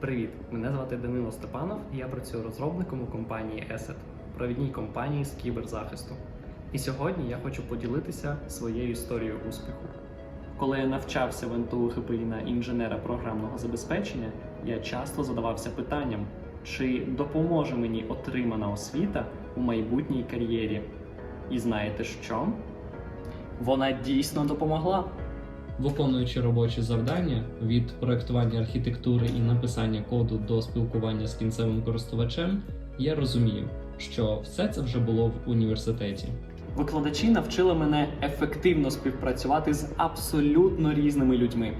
Привіт! Мене звати Данило Степанов, і я працюю розробником у компанії ESET, провідній компанії з кіберзахисту. І сьогодні я хочу поділитися своєю історією успіху. Коли я навчався в НТУ ХПІ на інженера програмного забезпечення, я часто задавався питанням, чи допоможе мені отримана освіта у майбутній кар'єрі. І знаєте що? Вона дійсно допомогла. Виконуючи робочі завдання від проектування архітектури і написання коду до спілкування з кінцевим користувачем, я розумію, що все це вже було в університеті. Викладачі навчили мене ефективно співпрацювати з абсолютно різними людьми.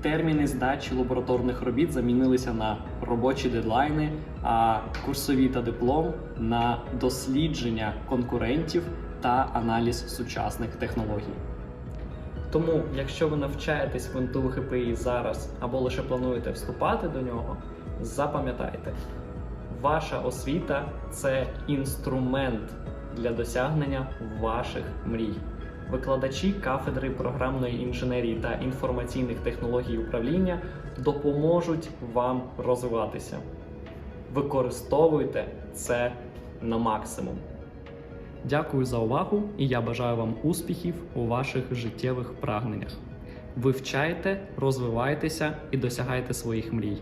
Терміни здачі лабораторних робіт замінилися на робочі дедлайни, а курсові та диплом на дослідження конкурентів та аналіз сучасних технологій. Тому, якщо ви навчаєтесь в НТУ ХПІ зараз або лише плануєте вступати до нього, запам'ятайте, ваша освіта це інструмент для досягнення ваших мрій. Викладачі кафедри програмної інженерії та інформаційних технологій управління допоможуть вам розвиватися. Використовуйте це на максимум. Дякую за увагу і я бажаю вам успіхів у ваших життєвих прагненнях. Вивчайте, розвивайтеся і досягайте своїх мрій.